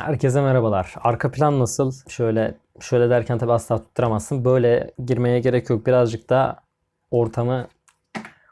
Herkese merhabalar. Arka plan nasıl? Şöyle şöyle derken tabii asla tutturamazsın. Böyle girmeye gerek yok. Birazcık da ortamı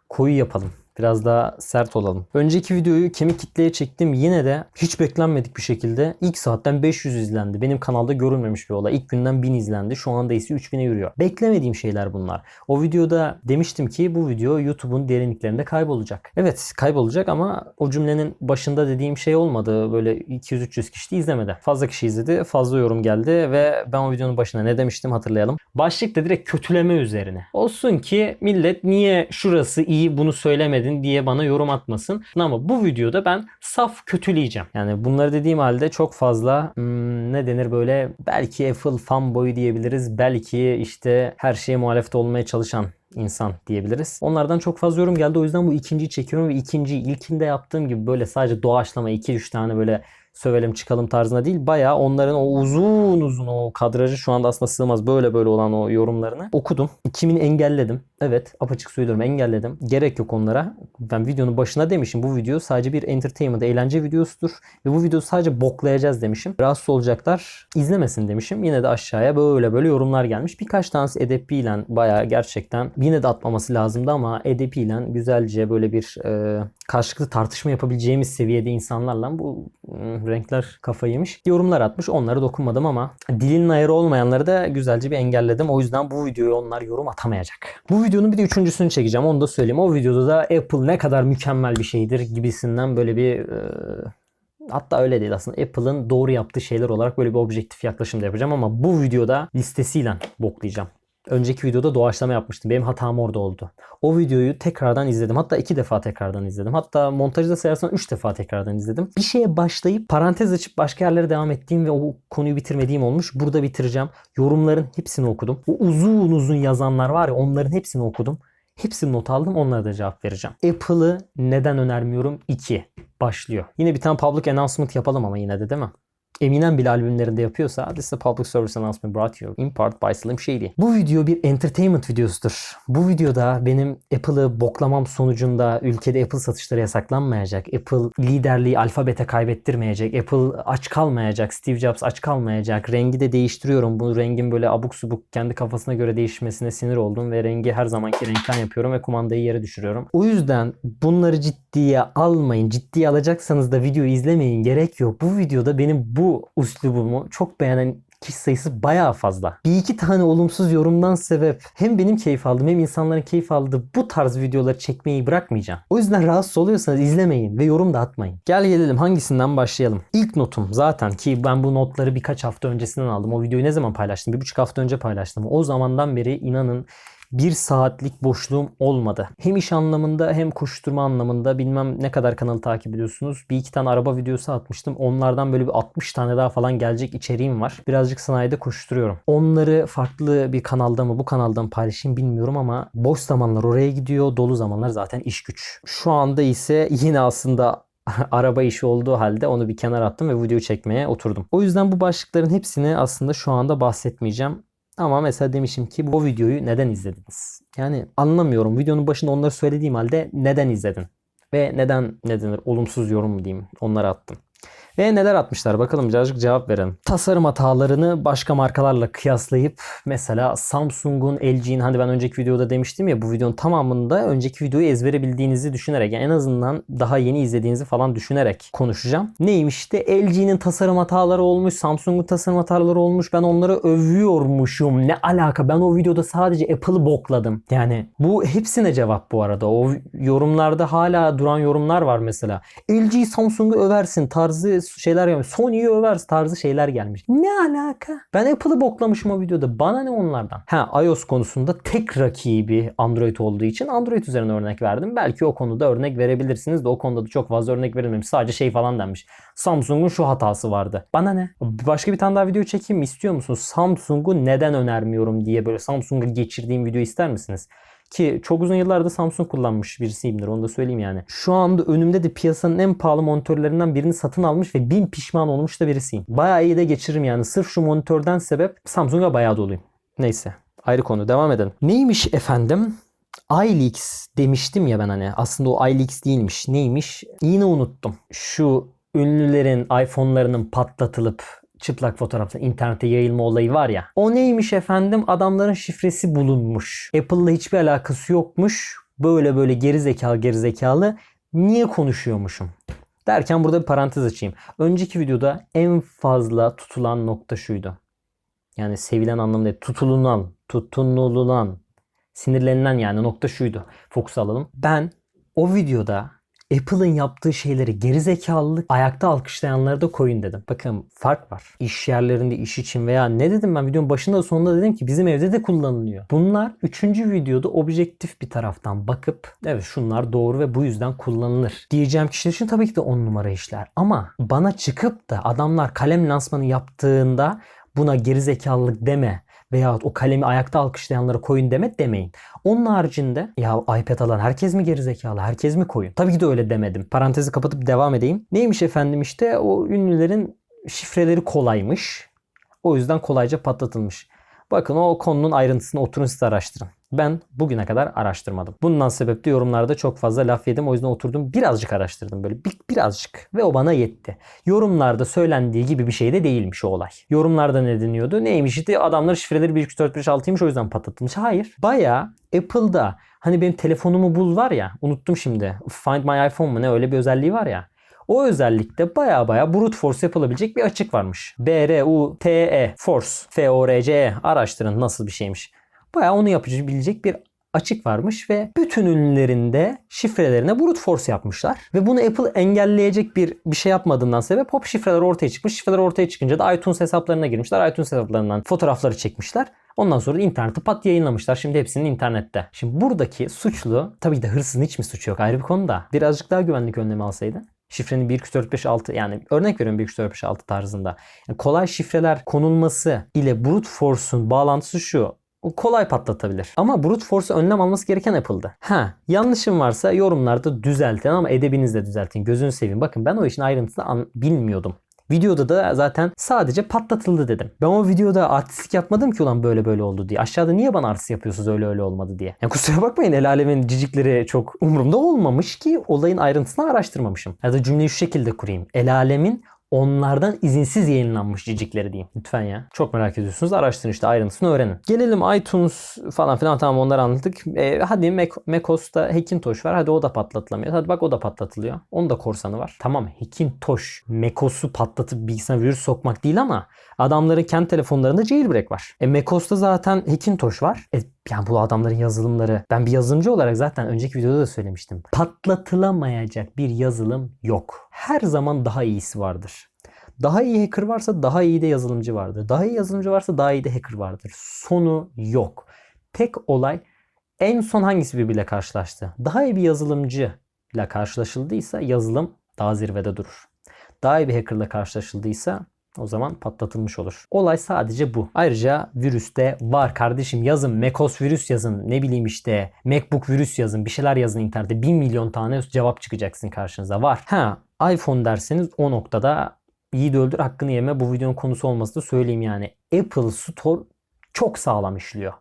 koyu yapalım. Biraz daha sert olalım. Önceki videoyu kemik kitleye çektim. Yine de hiç beklenmedik bir şekilde ilk saatten 500 izlendi. Benim kanalda görülmemiş bir olay. İlk günden 1000 izlendi. Şu anda ise 3000'e yürüyor. Beklemediğim şeyler bunlar. O videoda demiştim ki bu video YouTube'un derinliklerinde kaybolacak. Evet kaybolacak ama o cümlenin başında dediğim şey olmadı. Böyle 200-300 kişi de izlemedi. Fazla kişi izledi. Fazla yorum geldi ve ben o videonun başına ne demiştim hatırlayalım. Başlık da direkt kötüleme üzerine. Olsun ki millet niye şurası iyi bunu söylemedin diye bana yorum atmasın. Ama bu videoda ben saf kötüleyeceğim. Yani bunları dediğim halde çok fazla hmm, ne denir böyle belki Apple fanboy diyebiliriz. Belki işte her şeye muhalefet olmaya çalışan insan diyebiliriz. Onlardan çok fazla yorum geldi. O yüzden bu ikinciyi çekiyorum ve ikinci ilkinde yaptığım gibi böyle sadece doğaçlama 2-3 tane böyle sövelim çıkalım tarzında değil. Bayağı onların o uzun uzun o kadrajı şu anda aslında sığmaz böyle böyle olan o yorumlarını okudum. Kimini engelledim. Evet apaçık söylüyorum engelledim. Gerek yok onlara. Ben videonun başına demişim bu video sadece bir entertainment eğlence videosudur. Ve bu videoyu sadece boklayacağız demişim. Rahatsız olacaklar izlemesin demişim. Yine de aşağıya böyle böyle yorumlar gelmiş. Birkaç tanesi edepiyle bayağı gerçekten yine de atmaması lazımdı ama edepiyle güzelce böyle bir e, karşılıklı tartışma yapabileceğimiz seviyede insanlarla bu hmm, renkler kafayı yemiş. Yorumlar atmış. Onlara dokunmadım ama dilinin ayarı olmayanları da güzelce bir engelledim. O yüzden bu videoya onlar yorum atamayacak. Bu videonun bir de üçüncüsünü çekeceğim. Onu da söyleyeyim. O videoda da Apple ne kadar mükemmel bir şeydir gibisinden böyle bir e, Hatta öyle değil aslında. Apple'ın doğru yaptığı şeyler olarak böyle bir objektif yaklaşım da yapacağım ama bu videoda listesiyle boklayacağım. Önceki videoda doğaçlama yapmıştım. Benim hatam orada oldu. O videoyu tekrardan izledim. Hatta iki defa tekrardan izledim. Hatta montajda da sayarsan üç defa tekrardan izledim. Bir şeye başlayıp parantez açıp başka yerlere devam ettiğim ve o konuyu bitirmediğim olmuş. Burada bitireceğim. Yorumların hepsini okudum. O uzun uzun yazanlar var ya onların hepsini okudum. Hepsini not aldım. Onlara da cevap vereceğim. Apple'ı neden önermiyorum? 2. Başlıyor. Yine bir tane public announcement yapalım ama yine de değil mi? Eminem bile albümlerinde yapıyorsa this is a public service announcement brought you in part by Slim Shady. Bu video bir entertainment videosudur. Bu videoda benim Apple'ı boklamam sonucunda ülkede Apple satışları yasaklanmayacak. Apple liderliği alfabete kaybettirmeyecek. Apple aç kalmayacak. Steve Jobs aç kalmayacak. Rengi de değiştiriyorum. Bu rengin böyle abuk subuk kendi kafasına göre değişmesine sinir oldum ve rengi her zamanki renkten yapıyorum ve kumandayı yere düşürüyorum. O yüzden bunları ciddiye almayın. Ciddiye alacaksanız da videoyu izlemeyin. Gerek yok. Bu videoda benim bu bu uslubumu çok beğenen kişi sayısı bayağı fazla. Bir iki tane olumsuz yorumdan sebep hem benim keyif aldım hem insanların keyif aldığı bu tarz videoları çekmeyi bırakmayacağım. O yüzden rahatsız oluyorsanız izlemeyin ve yorum da atmayın. Gel gelelim hangisinden başlayalım. İlk notum zaten ki ben bu notları birkaç hafta öncesinden aldım. O videoyu ne zaman paylaştım? Bir buçuk hafta önce paylaştım. O zamandan beri inanın bir saatlik boşluğum olmadı. Hem iş anlamında hem koşturma anlamında bilmem ne kadar kanalı takip ediyorsunuz. Bir iki tane araba videosu atmıştım. Onlardan böyle bir 60 tane daha falan gelecek içeriğim var. Birazcık sanayide koşturuyorum. Onları farklı bir kanalda mı bu kanalda mı paylaşayım bilmiyorum ama boş zamanlar oraya gidiyor. Dolu zamanlar zaten iş güç. Şu anda ise yine aslında araba işi olduğu halde onu bir kenara attım ve video çekmeye oturdum. O yüzden bu başlıkların hepsini aslında şu anda bahsetmeyeceğim. Ama mesela demişim ki bu videoyu neden izlediniz? Yani anlamıyorum. Videonun başında onları söylediğim halde neden izledin? Ve neden ne denir olumsuz yorum mu diyeyim onları attım. Ve neler atmışlar bakalım birazcık cevap verelim. Tasarım hatalarını başka markalarla kıyaslayıp mesela Samsung'un, LG'nin hani ben önceki videoda demiştim ya bu videonun tamamında önceki videoyu ezbere bildiğinizi düşünerek yani en azından daha yeni izlediğinizi falan düşünerek konuşacağım. Neymiş işte LG'nin tasarım hataları olmuş, Samsung'un tasarım hataları olmuş. Ben onları övüyormuşum. Ne alaka? Ben o videoda sadece Apple'ı bokladım. Yani bu hepsine cevap bu arada. O yorumlarda hala duran yorumlar var mesela. LG Samsung'u översin tarzı şeyler gelmiş. Sony'yi övers tarzı şeyler gelmiş. Ne alaka? Ben Apple'ı boklamışım o videoda. Bana ne onlardan? Ha iOS konusunda tek rakibi Android olduğu için Android üzerine örnek verdim. Belki o konuda örnek verebilirsiniz de o konuda da çok fazla örnek verilmemiş. Sadece şey falan denmiş. Samsung'un şu hatası vardı. Bana ne? Başka bir tane daha video çekeyim mi? İstiyor musunuz? Samsung'u neden önermiyorum diye böyle Samsung'a geçirdiğim video ister misiniz? Ki çok uzun yıllarda Samsung kullanmış birisiyimdir onu da söyleyeyim yani. Şu anda önümde de piyasanın en pahalı monitörlerinden birini satın almış ve bin pişman olmuş da birisiyim. Bayağı iyi de geçiririm yani. Sırf şu monitörden sebep Samsung'a bayağı doluyum. Neyse ayrı konu devam edelim. Neymiş efendim? iLeaks demiştim ya ben hani. Aslında o iLeaks değilmiş. Neymiş? Yine unuttum. Şu ünlülerin iPhone'larının patlatılıp çıplak fotoğrafla internete yayılma olayı var ya. O neymiş efendim? Adamların şifresi bulunmuş. Apple'la hiçbir alakası yokmuş. Böyle böyle geri zekalı geri zekalı niye konuşuyormuşum? Derken burada bir parantez açayım. Önceki videoda en fazla tutulan nokta şuydu. Yani sevilen anlamda tutulunan, tutunulunan, sinirlenilen yani nokta şuydu. Fokus alalım. Ben o videoda Apple'ın yaptığı şeyleri gerizekalılık ayakta alkışlayanları da koyun dedim. Bakın fark var. İş yerlerinde iş için veya ne dedim ben videonun başında da sonunda dedim ki bizim evde de kullanılıyor. Bunlar üçüncü videoda objektif bir taraftan bakıp evet şunlar doğru ve bu yüzden kullanılır diyeceğim kişiler için tabii ki de on numara işler. Ama bana çıkıp da adamlar kalem lansmanı yaptığında buna gerizekalılık deme veya o kalemi ayakta alkışlayanlara koyun deme demeyin. Onun haricinde ya iPad alan herkes mi gerizekalı? Herkes mi koyun? Tabii ki de öyle demedim. Parantezi kapatıp devam edeyim. Neymiş efendim işte o ünlülerin şifreleri kolaymış. O yüzden kolayca patlatılmış. Bakın o konunun ayrıntısını oturun siz araştırın. Ben bugüne kadar araştırmadım. Bundan sebep de yorumlarda çok fazla laf yedim. O yüzden oturdum birazcık araştırdım böyle bir, birazcık. Ve o bana yetti. Yorumlarda söylendiği gibi bir şey de değilmiş o olay. Yorumlarda ne deniyordu? Neymiş işte adamlar şifreleri 1, 2, 3, 4, 5, 6'ymış o yüzden patlatılmış. Hayır. Baya Apple'da hani benim telefonumu bul var ya unuttum şimdi. Find My iPhone mu ne öyle bir özelliği var ya. O özellikte baya baya brute force yapılabilecek bir açık varmış. B-R-U-T-E Force F-O-R-C-E araştırın nasıl bir şeymiş. Baya onu yapabilecek bir açık varmış ve bütün ünlülerinde şifrelerine brute force yapmışlar. Ve bunu Apple engelleyecek bir bir şey yapmadığından sebep hop şifreler ortaya çıkmış. Şifreler ortaya çıkınca da iTunes hesaplarına girmişler. iTunes hesaplarından fotoğrafları çekmişler. Ondan sonra da interneti pat yayınlamışlar. Şimdi hepsinin internette. Şimdi buradaki suçlu tabii ki de hırsızın hiç mi suçu yok ayrı bir konuda. Birazcık daha güvenlik önlemi alsaydı. Şifrenin 1, 2, 4, 5, 6 yani örnek veriyorum 1, 2, 4, 5, 6 tarzında. Yani kolay şifreler konulması ile brute force'un bağlantısı şu. Kolay patlatabilir. Ama brute force'u önlem alması gereken Apple'dı. Ha, yanlışım varsa yorumlarda düzeltin ama edebinizle düzeltin. Gözünü seveyim. Bakın ben o işin ayrıntısını bilmiyordum. Videoda da zaten sadece patlatıldı dedim. Ben o videoda artistik yapmadım ki ulan böyle böyle oldu diye. Aşağıda niye bana artist yapıyorsunuz öyle öyle olmadı diye. Yani kusura bakmayın el alemin cicikleri çok umurumda olmamış ki olayın ayrıntısını araştırmamışım. Ya da cümleyi şu şekilde kurayım. El alemin onlardan izinsiz yayınlanmış cicikleri diyeyim. Lütfen ya. Çok merak ediyorsunuz. Araştırın işte ayrıntısını öğrenin. Gelelim iTunes falan filan tamam onları anladık. E, hadi Mac, macOS'ta Hackintosh var. Hadi o da patlatılamıyor. Hadi bak o da patlatılıyor. Onun da korsanı var. Tamam Hackintosh macOS'u patlatıp bilgisayara virüs sokmak değil ama adamların kendi telefonlarında jailbreak var. E macOS'ta zaten Hackintosh var. E, yani bu adamların yazılımları ben bir yazılımcı olarak zaten önceki videoda da söylemiştim. Patlatılamayacak bir yazılım yok. Her zaman daha iyisi vardır. Daha iyi hacker varsa daha iyi de yazılımcı vardır. Daha iyi yazılımcı varsa daha iyi de hacker vardır. Sonu yok. Tek olay en son hangisi birbiriyle karşılaştı? Daha iyi bir yazılımcı ile karşılaşıldıysa yazılım daha zirvede durur. Daha iyi bir hackerla karşılaşıldıysa o zaman patlatılmış olur. Olay sadece bu. Ayrıca virüste var kardeşim yazın macOS virüs yazın ne bileyim işte MacBook virüs yazın bir şeyler yazın internette 1 milyon tane cevap çıkacaksın karşınıza var. Ha iPhone derseniz o noktada iyi öldür hakkını yeme bu videonun konusu olması da söyleyeyim yani. Apple Store çok sağlam işliyor.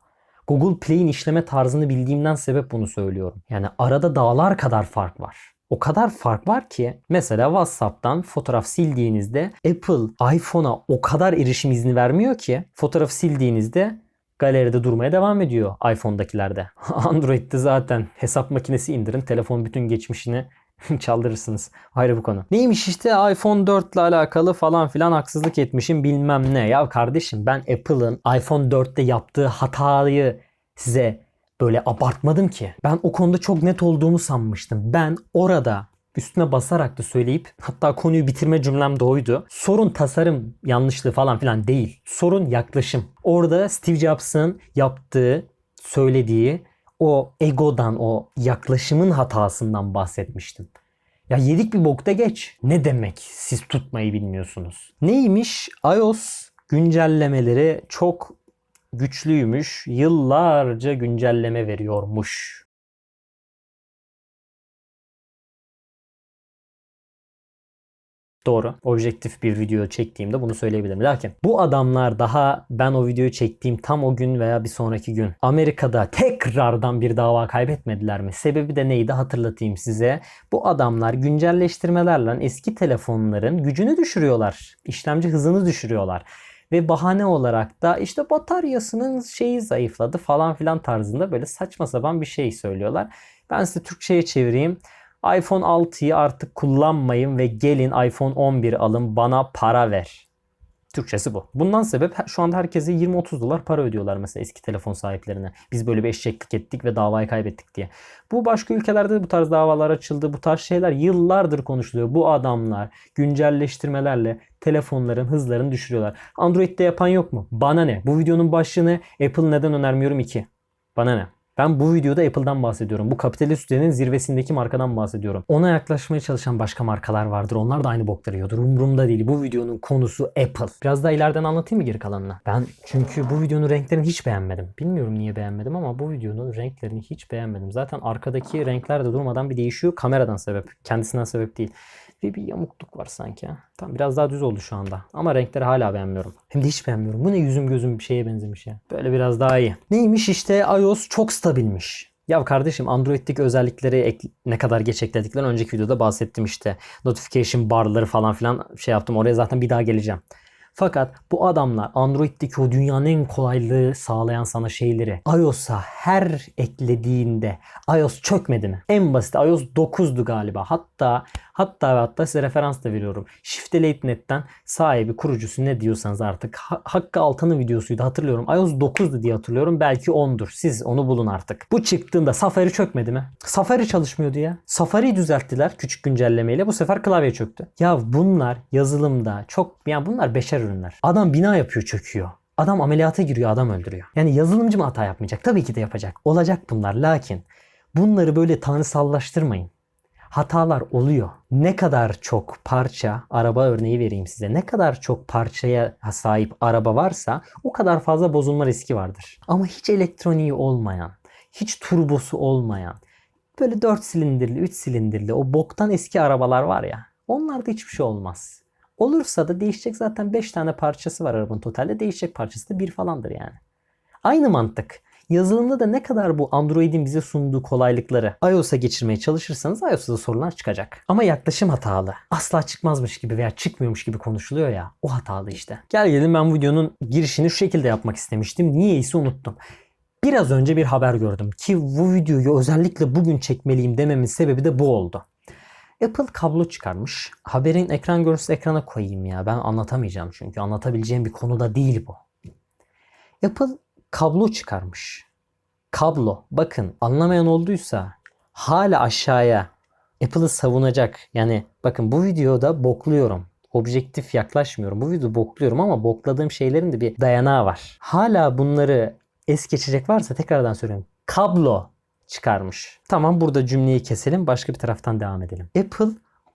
Google Play'in işleme tarzını bildiğimden sebep bunu söylüyorum. Yani arada dağlar kadar fark var. O kadar fark var ki mesela WhatsApp'tan fotoğraf sildiğinizde Apple iPhone'a o kadar erişim izni vermiyor ki fotoğraf sildiğinizde galeride durmaya devam ediyor iPhone'dakilerde. Android'de zaten hesap makinesi indirin telefon bütün geçmişini çaldırırsınız. Ayrı bu konu. Neymiş işte iPhone 4 ile alakalı falan filan haksızlık etmişim bilmem ne. Ya kardeşim ben Apple'ın iPhone 4'te yaptığı hatayı size böyle abartmadım ki. Ben o konuda çok net olduğumu sanmıştım. Ben orada üstüne basarak da söyleyip hatta konuyu bitirme cümlem de oydu. Sorun tasarım yanlışlığı falan filan değil. Sorun yaklaşım. Orada Steve Jobs'ın yaptığı, söylediği o egodan, o yaklaşımın hatasından bahsetmiştim. Ya yedik bir bokta geç. Ne demek siz tutmayı bilmiyorsunuz? Neymiş? iOS güncellemeleri çok güçlüymüş. Yıllarca güncelleme veriyormuş. Doğru. Objektif bir video çektiğimde bunu söyleyebilirim. Lakin bu adamlar daha ben o videoyu çektiğim tam o gün veya bir sonraki gün Amerika'da tekrardan bir dava kaybetmediler mi? Sebebi de neydi hatırlatayım size. Bu adamlar güncelleştirmelerle eski telefonların gücünü düşürüyorlar. İşlemci hızını düşürüyorlar. Ve bahane olarak da işte bataryasının şeyi zayıfladı falan filan tarzında böyle saçma sapan bir şey söylüyorlar. Ben size Türkçe'ye çevireyim iPhone 6'yı artık kullanmayın ve gelin iPhone 11 alın bana para ver. Türkçesi bu. Bundan sebep şu anda herkese 20-30 dolar para ödüyorlar mesela eski telefon sahiplerine. Biz böyle bir eşeklik ettik ve davayı kaybettik diye. Bu başka ülkelerde de bu tarz davalar açıldı. Bu tarz şeyler yıllardır konuşuluyor. Bu adamlar güncelleştirmelerle telefonların hızlarını düşürüyorlar. Android'de yapan yok mu? Bana ne? Bu videonun başlığını Apple neden önermiyorum 2. Bana ne? Ben bu videoda Apple'dan bahsediyorum. Bu kapitalist düzenin zirvesindeki markadan bahsediyorum. Ona yaklaşmaya çalışan başka markalar vardır. Onlar da aynı bokları yiyordur. Umurumda değil. Bu videonun konusu Apple. Biraz daha ileriden anlatayım mı geri kalanını? Ben çünkü bu videonun renklerini hiç beğenmedim. Bilmiyorum niye beğenmedim ama bu videonun renklerini hiç beğenmedim. Zaten arkadaki renkler de durmadan bir değişiyor. Kameradan sebep. Kendisinden sebep değil. Ve bir yamukluk var sanki. Tam biraz daha düz oldu şu anda. Ama renkleri hala beğenmiyorum. Hem de hiç beğenmiyorum. Bu ne yüzüm gözüm bir şeye benzemiş ya. Böyle biraz daha iyi. Neymiş işte iOS çok stabilmiş. Ya kardeşim Android'deki özellikleri ne kadar geç eklediklerini önceki videoda bahsettim işte. Notification barları falan filan şey yaptım. Oraya zaten bir daha geleceğim. Fakat bu adamlar Android'deki o dünyanın en kolaylığı sağlayan sana şeyleri iOS'a her eklediğinde iOS çökmedi mi? En basit iOS 9'du galiba. Hatta hatta ve hatta size referans da veriyorum. Shift'e Net'ten sahibi kurucusu ne diyorsanız artık Ha- Hakkı Altan'ın videosuydu hatırlıyorum. iOS 9'du diye hatırlıyorum. Belki 10'dur. Siz onu bulun artık. Bu çıktığında Safari çökmedi mi? Safari çalışmıyordu ya. Safari'yi düzelttiler küçük güncellemeyle. Bu sefer klavye çöktü. Ya bunlar yazılımda çok yani bunlar beşer ürünler. Adam bina yapıyor çöküyor. Adam ameliyata giriyor adam öldürüyor. Yani yazılımcı mı hata yapmayacak? Tabii ki de yapacak. Olacak bunlar. Lakin bunları böyle tanrısallaştırmayın. Hatalar oluyor. Ne kadar çok parça, araba örneği vereyim size. Ne kadar çok parçaya sahip araba varsa o kadar fazla bozulma riski vardır. Ama hiç elektroniği olmayan, hiç turbosu olmayan, böyle 4 silindirli, 3 silindirli o boktan eski arabalar var ya. Onlarda hiçbir şey olmaz. Olursa da değişecek zaten 5 tane parçası var arabanın totalde. Değişecek parçası da 1 falandır yani. Aynı mantık. Yazılımda da ne kadar bu Android'in bize sunduğu kolaylıkları iOS'a geçirmeye çalışırsanız iOS'ta da sorunlar çıkacak. Ama yaklaşım hatalı. Asla çıkmazmış gibi veya çıkmıyormuş gibi konuşuluyor ya. O hatalı işte. Gel gelin ben videonun girişini şu şekilde yapmak istemiştim. Niyeyse unuttum. Biraz önce bir haber gördüm ki bu videoyu özellikle bugün çekmeliyim dememin sebebi de bu oldu. Apple kablo çıkarmış. Haberin ekran görüntüsü ekrana koyayım ya. Ben anlatamayacağım çünkü. Anlatabileceğim bir konuda değil bu. Apple kablo çıkarmış. Kablo. Bakın anlamayan olduysa hala aşağıya Apple'ı savunacak. Yani bakın bu videoda bokluyorum. Objektif yaklaşmıyorum. Bu videoda bokluyorum ama bokladığım şeylerin de bir dayanağı var. Hala bunları es geçecek varsa tekrardan söylüyorum. Kablo çıkarmış. Tamam burada cümleyi keselim. Başka bir taraftan devam edelim. Apple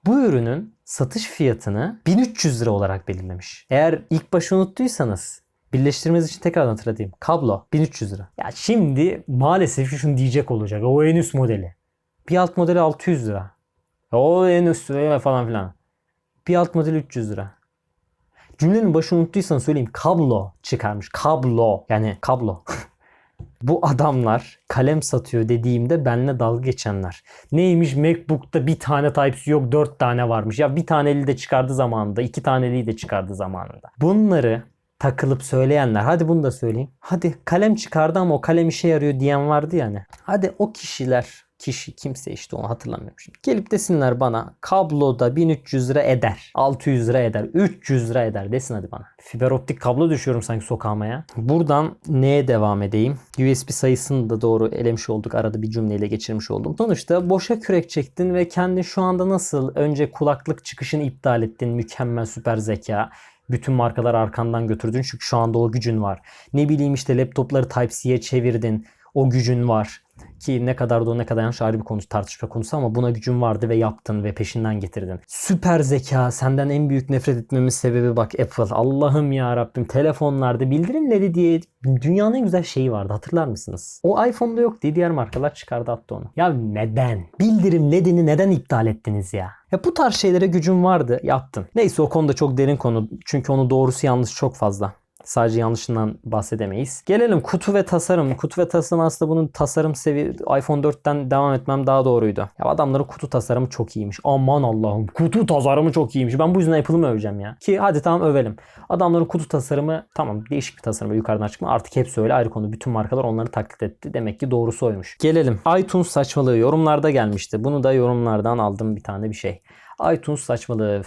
bu ürünün satış fiyatını 1300 lira olarak belirlemiş. Eğer ilk başta unuttuysanız birleştirmeniz için tekrar hatırlatayım. Kablo 1300 lira. Ya şimdi maalesef şunu diyecek olacak. O en üst modeli. Bir alt modeli 600 lira. O en üst falan filan. Bir alt modeli 300 lira. Cümlenin başını unuttuysanız söyleyeyim. Kablo çıkarmış. Kablo. Yani kablo. Bu adamlar kalem satıyor dediğimde benimle dalga geçenler. Neymiş MacBook'ta bir tane Type-C yok dört tane varmış. Ya bir taneli de çıkardı zamanında. iki taneliği de çıkardı zamanında. Bunları takılıp söyleyenler. Hadi bunu da söyleyeyim. Hadi kalem çıkardı ama o kalem işe yarıyor diyen vardı yani. Hadi o kişiler kişi kimse işte onu hatırlamıyorum şimdi. Gelip desinler bana kabloda 1300 lira eder. 600 lira eder. 300 lira eder desin hadi bana. Fiber optik kablo düşüyorum sanki sokağıma. Buradan neye devam edeyim? USB sayısını da doğru elemiş olduk. Arada bir cümleyle geçirmiş oldum. Sonuçta boşa kürek çektin ve kendin şu anda nasıl önce kulaklık çıkışını iptal ettin. Mükemmel süper zeka. Bütün markalar arkandan götürdün çünkü şu anda o gücün var. Ne bileyim işte laptopları Type-C'ye çevirdin. O gücün var. Ki ne kadar doğru ne kadar yanlış ayrı bir konu tartışma konusu ama buna gücün vardı ve yaptın ve peşinden getirdin. Süper zeka senden en büyük nefret etmemin sebebi bak Apple. Allah'ım ya Rabbim telefonlarda bildirimleri diye dünyanın en güzel şeyi vardı hatırlar mısınız? O iPhone'da yok diye diğer markalar çıkardı attı onu. Ya neden? Bildirim LED'ini neden iptal ettiniz ya? Ya bu tarz şeylere gücün vardı yaptın. Neyse o konuda çok derin konu. Çünkü onun doğrusu yanlış çok fazla. Sadece yanlışından bahsedemeyiz. Gelelim kutu ve tasarım. Kutu ve tasarım aslında bunun tasarım sevi iPhone 4'ten devam etmem daha doğruydu. Ya adamların kutu tasarımı çok iyiymiş. Aman Allah'ım kutu tasarımı çok iyiymiş. Ben bu yüzden Apple'ı mı öveceğim ya? Ki hadi tamam övelim. Adamların kutu tasarımı tamam değişik bir tasarım yukarıdan çıkma. Artık hepsi öyle ayrı konu. Bütün markalar onları taklit etti. Demek ki doğrusu oymuş. Gelelim. iTunes saçmalığı yorumlarda gelmişti. Bunu da yorumlardan aldım bir tane bir şey. iTunes saçmalığı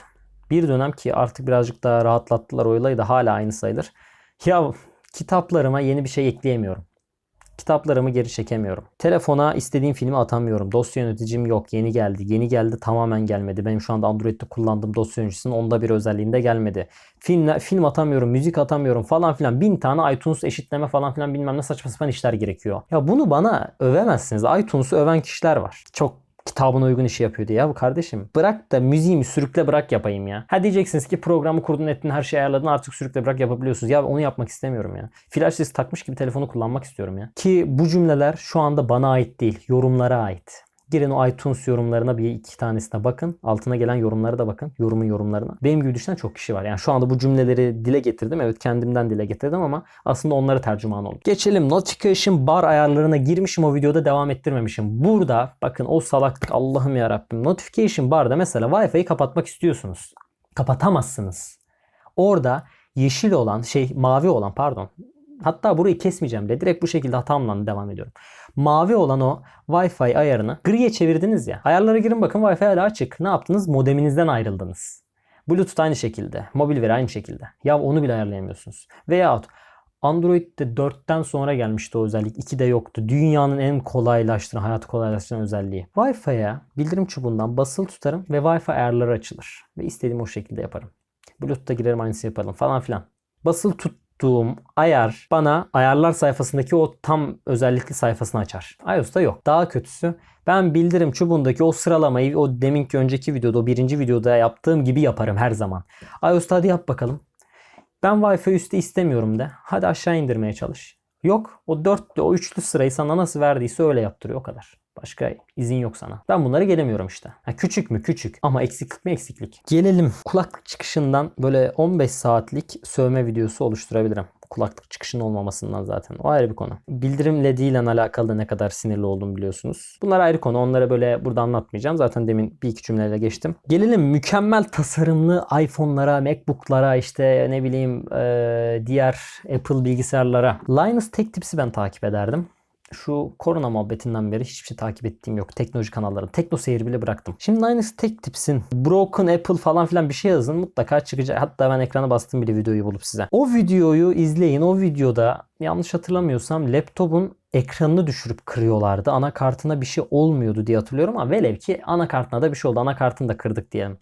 bir dönem ki artık birazcık daha rahatlattılar o olayı da hala aynı sayılır. Ya kitaplarıma yeni bir şey ekleyemiyorum. Kitaplarımı geri çekemiyorum. Telefona istediğim filmi atamıyorum. Dosya yöneticim yok. Yeni geldi. Yeni geldi tamamen gelmedi. Benim şu anda Android'de kullandığım dosya yöneticisinin onda bir özelliğinde gelmedi. Film, film atamıyorum, müzik atamıyorum falan filan. Bin tane iTunes eşitleme falan filan bilmem ne saçma sapan işler gerekiyor. Ya bunu bana övemezsiniz. iTunes'u öven kişiler var. Çok kitabına uygun işi yapıyor diye. Ya bu kardeşim bırak da müziğimi sürükle bırak yapayım ya. Ha diyeceksiniz ki programı kurdun ettin her şeyi ayarladın artık sürükle bırak yapabiliyorsunuz. Ya onu yapmak istemiyorum ya. Flash takmış gibi telefonu kullanmak istiyorum ya. Ki bu cümleler şu anda bana ait değil yorumlara ait. Girin o iTunes yorumlarına bir iki tanesine bakın. Altına gelen yorumlara da bakın. Yorumun yorumlarına. Benim gibi düşünen çok kişi var. Yani şu anda bu cümleleri dile getirdim. Evet kendimden dile getirdim ama aslında onlara tercüman oldum. Geçelim notification bar ayarlarına girmişim o videoda devam ettirmemişim. Burada bakın o salaklık Allah'ım ya Rabbim. Notification barda mesela Wi-Fi'yi kapatmak istiyorsunuz. Kapatamazsınız. Orada yeşil olan şey mavi olan pardon. Hatta burayı kesmeyeceğim bile. Direkt bu şekilde hatamla devam ediyorum. Mavi olan o Wi-Fi ayarını griye çevirdiniz ya. Ayarlara girin bakın Wi-Fi hala açık. Ne yaptınız? Modeminizden ayrıldınız. Bluetooth aynı şekilde. Mobil veri aynı şekilde. Ya onu bile ayarlayamıyorsunuz. Veyahut Android'de 4'ten sonra gelmişti o özellik. 2'de yoktu. Dünyanın en kolaylaştıran, hayatı kolaylaştıran özelliği. Wi-Fi'ye bildirim çubuğundan basılı tutarım ve Wi-Fi ayarları açılır. Ve istediğim o şekilde yaparım. Bluetooth'ta girerim aynısını yapalım falan filan. Basılı tut tuttuğum ayar bana ayarlar sayfasındaki o tam özellikli sayfasını açar. iOS'ta yok. Daha kötüsü ben bildirim çubuğundaki o sıralamayı o deminki önceki videoda o birinci videoda yaptığım gibi yaparım her zaman. iOS'ta hadi yap bakalım. Ben Wi-Fi üstü istemiyorum de. Hadi aşağı indirmeye çalış. Yok. O dörtlü, o üçlü sırayı sana nasıl verdiyse öyle yaptırıyor o kadar. Başka izin yok sana. Ben bunları gelemiyorum işte. Ha, küçük mü küçük ama eksiklik mi eksiklik. Gelelim kulaklık çıkışından böyle 15 saatlik sövme videosu oluşturabilirim. Kulaklık çıkışının olmamasından zaten. O ayrı bir konu. Bildirim LED ile alakalı ne kadar sinirli olduğumu biliyorsunuz. Bunlar ayrı konu. Onları böyle burada anlatmayacağım. Zaten demin bir iki cümleyle geçtim. Gelelim mükemmel tasarımlı iPhone'lara, MacBook'lara işte ne bileyim diğer Apple bilgisayarlara. Linus Tech Tips'i ben takip ederdim şu korona muhabbetinden beri hiçbir şey takip ettiğim yok. Teknoloji kanalları. Tekno seyir bile bıraktım. Şimdi Linus Tech Tips'in Broken Apple falan filan bir şey yazın. Mutlaka çıkacak. Hatta ben ekrana bastım bile videoyu bulup size. O videoyu izleyin. O videoda yanlış hatırlamıyorsam laptopun ekranını düşürüp kırıyorlardı. Anakartına bir şey olmuyordu diye hatırlıyorum ama velev ki anakartına da bir şey oldu. Anakartını da kırdık diyelim.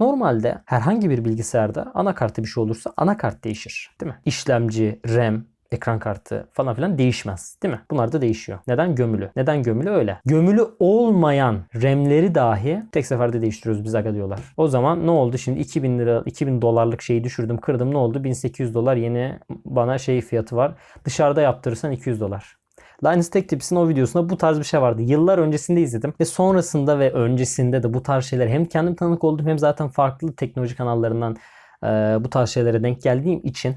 Normalde herhangi bir bilgisayarda anakartı bir şey olursa anakart değişir. Değil mi? İşlemci, RAM, ekran kartı falan filan değişmez. Değil mi? Bunlar da değişiyor. Neden? Gömülü. Neden gömülü? Öyle. Gömülü olmayan RAM'leri dahi tek seferde değiştiriyoruz biz aga diyorlar. O zaman ne oldu? Şimdi 2000 lira 2000 dolarlık şeyi düşürdüm kırdım ne oldu? 1800 dolar yeni bana şey fiyatı var. Dışarıda yaptırırsan 200 dolar. Linus Tech Tips'in o videosunda bu tarz bir şey vardı. Yıllar öncesinde izledim ve sonrasında ve öncesinde de bu tarz şeyler hem kendim tanık oldum hem zaten farklı teknoloji kanallarından e, bu tarz şeylere denk geldiğim için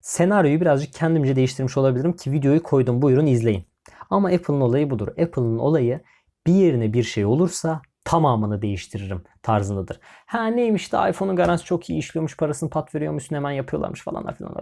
Senaryoyu birazcık kendimce değiştirmiş olabilirim ki videoyu koydum buyurun izleyin. Ama Apple'ın olayı budur. Apple'ın olayı bir yerine bir şey olursa tamamını değiştiririm tarzındadır. Ha neymiş de iPhone'un garantisi çok iyi işliyormuş parasını pat veriyormuş hemen yapıyorlarmış falan filan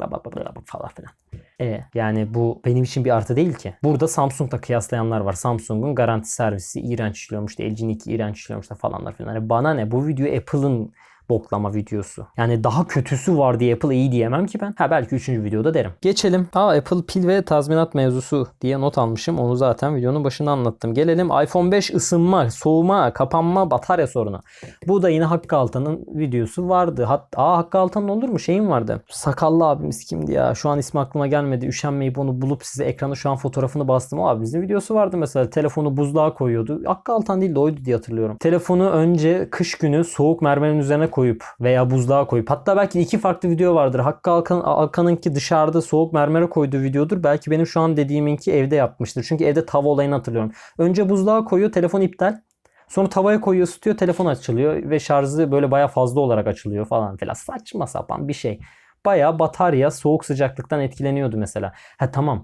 falan filan. E, yani bu benim için bir artı değil ki. Burada Samsung'la kıyaslayanlar var. Samsung'un garanti servisi iğrenç işliyormuş da LG'ninki iğrenç işliyormuş da falanlar filan. Yani bana ne bu video Apple'ın boklama videosu. Yani daha kötüsü var diye Apple iyi diyemem ki ben. Ha belki 3. videoda derim. Geçelim. Aa Apple pil ve tazminat mevzusu diye not almışım. Onu zaten videonun başında anlattım. Gelelim iPhone 5 ısınma, soğuma, kapanma, batarya sorunu. Bu da yine Hakkı Altan'ın videosu vardı. Hatta aa Hakkı Altan'ın olur mu? Şeyim vardı. Sakallı abimiz kimdi ya? Şu an ismi aklıma gelmedi. Üşenmeyip onu bulup size ekrana şu an fotoğrafını bastım. O abimizin videosu vardı mesela. Telefonu buzluğa koyuyordu. Hakkı Altan değil de oydu diye hatırlıyorum. Telefonu önce kış günü soğuk mermerin üzerine koyup veya buzluğa koyup hatta belki iki farklı video vardır. Hakkı Alkan, Alkan'ınki dışarıda soğuk mermere koyduğu videodur. Belki benim şu an dediğiminki evde yapmıştır. Çünkü evde tava olayını hatırlıyorum. Önce buzluğa koyuyor telefon iptal. Sonra tavaya koyuyor ısıtıyor telefon açılıyor ve şarjı böyle baya fazla olarak açılıyor falan filan. Saçma sapan bir şey. Baya batarya soğuk sıcaklıktan etkileniyordu mesela. Ha tamam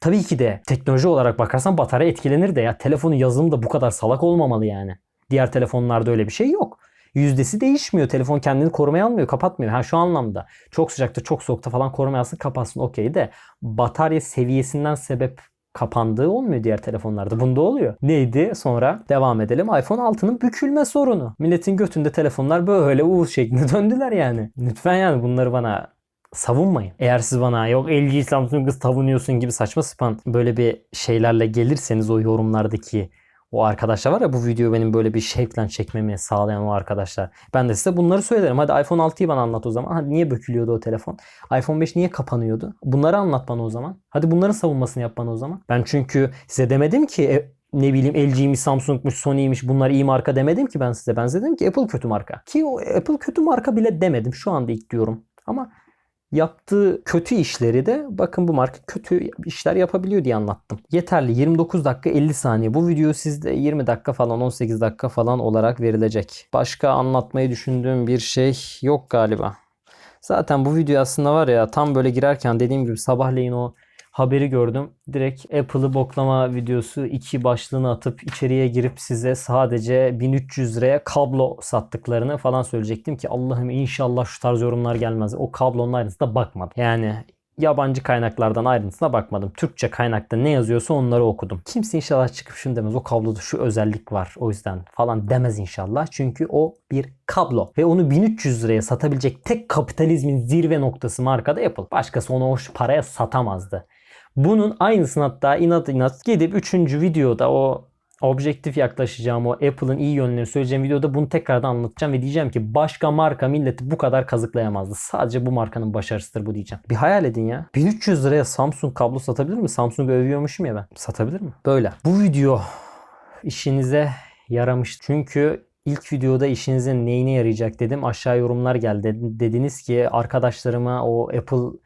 tabii ki de teknoloji olarak bakarsan batarya etkilenir de ya telefonun yazılımı da bu kadar salak olmamalı yani. Diğer telefonlarda öyle bir şey yok. Yüzdesi değişmiyor. Telefon kendini korumaya almıyor, kapatmıyor. Ha şu anlamda çok sıcakta, çok soğukta falan korumaya alsın, kapatsın okey de batarya seviyesinden sebep kapandığı olmuyor diğer telefonlarda. Bunda oluyor. Neydi? Sonra devam edelim. iPhone 6'nın bükülme sorunu. Milletin götünde telefonlar böyle U şeklinde döndüler yani. Lütfen yani bunları bana savunmayın. Eğer siz bana yok LG Samsung'u savunuyorsun gibi saçma sapan böyle bir şeylerle gelirseniz o yorumlardaki o arkadaşlar var ya bu videoyu benim böyle bir şevkle çekmemi sağlayan o arkadaşlar. Ben de size bunları söylerim. Hadi iPhone 6'yı bana anlat o zaman. Hadi niye bökülüyordu o telefon? iPhone 5 niye kapanıyordu? Bunları anlat bana o zaman. Hadi bunların savunmasını yap bana o zaman. Ben çünkü size demedim ki e, ne bileyim LG'miş, Samsung'muş, Sony'miş bunlar iyi marka demedim ki ben size. Ben size dedim ki Apple kötü marka. Ki o Apple kötü marka bile demedim. Şu anda ilk diyorum. Ama yaptığı kötü işleri de bakın bu marka kötü işler yapabiliyor diye anlattım. Yeterli 29 dakika 50 saniye. Bu video sizde 20 dakika falan 18 dakika falan olarak verilecek. Başka anlatmayı düşündüğüm bir şey yok galiba. Zaten bu video aslında var ya tam böyle girerken dediğim gibi sabahleyin o haberi gördüm. Direkt Apple'ı boklama videosu iki başlığını atıp içeriye girip size sadece 1300 liraya kablo sattıklarını falan söyleyecektim ki Allah'ım inşallah şu tarz yorumlar gelmez. O kablonun ayrıntısına bakmadım. Yani yabancı kaynaklardan ayrıntısına bakmadım. Türkçe kaynakta ne yazıyorsa onları okudum. Kimse inşallah çıkıp şunu demez. O kabloda şu özellik var o yüzden falan demez inşallah. Çünkü o bir kablo. Ve onu 1300 liraya satabilecek tek kapitalizmin zirve noktası markada Apple. Başkası onu o paraya satamazdı. Bunun aynısını hatta inat inat gidip 3. videoda o objektif yaklaşacağım o Apple'ın iyi yönlerini söyleyeceğim videoda bunu tekrardan anlatacağım ve diyeceğim ki başka marka milleti bu kadar kazıklayamazdı. Sadece bu markanın başarısıdır bu diyeceğim. Bir hayal edin ya. 1300 liraya Samsung kablo satabilir mi? Samsung'u övüyormuşum ya ben. Satabilir mi? Böyle. Bu video işinize yaramış. Çünkü ilk videoda işinizin neyine yarayacak dedim. Aşağı yorumlar geldi. Dediniz ki arkadaşlarıma o Apple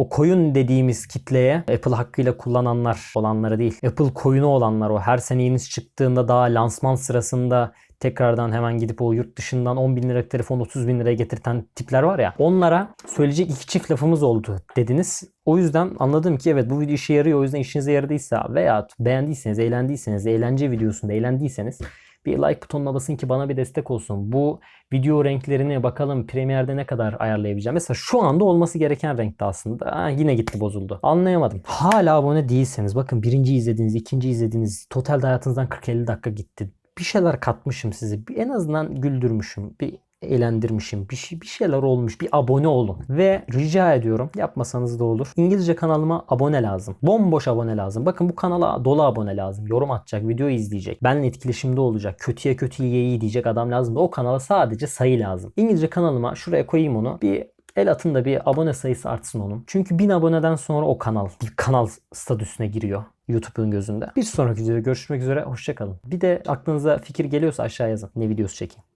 o koyun dediğimiz kitleye Apple hakkıyla kullananlar olanları değil. Apple koyunu olanlar o. Her sene yenisi çıktığında daha lansman sırasında tekrardan hemen gidip o yurt dışından 10 bin lira telefon 30 bin liraya getirten tipler var ya. Onlara söyleyecek iki çift lafımız oldu dediniz. O yüzden anladım ki evet bu video işe yarıyor. O yüzden işinize yaradıysa veya beğendiyseniz, eğlendiyseniz, eğlence videosunda eğlendiyseniz bir like butonuna basın ki bana bir destek olsun. Bu video renklerini bakalım Premiere'de ne kadar ayarlayabileceğim. Mesela şu anda olması gereken renkte aslında. Ha, yine gitti bozuldu. Anlayamadım. Hala abone değilseniz bakın birinci izlediğiniz, ikinci izlediğiniz totalde hayatınızdan 40-50 dakika gitti. Bir şeyler katmışım size. Bir, en azından güldürmüşüm. Bir eğlendirmişim. Bir, şey, bir şeyler olmuş. Bir abone olun. Ve rica ediyorum yapmasanız da olur. İngilizce kanalıma abone lazım. Bomboş abone lazım. Bakın bu kanala dolu abone lazım. Yorum atacak, video izleyecek. Benimle etkileşimde olacak. Kötüye kötü iyi diyecek adam lazım. O kanala sadece sayı lazım. İngilizce kanalıma şuraya koyayım onu. Bir El atın da bir abone sayısı artsın onun. Çünkü 1000 aboneden sonra o kanal kanal statüsüne giriyor. YouTube'un gözünde. Bir sonraki videoda görüşmek üzere. Hoşçakalın. Bir de aklınıza fikir geliyorsa aşağı yazın. Ne videosu çekeyim.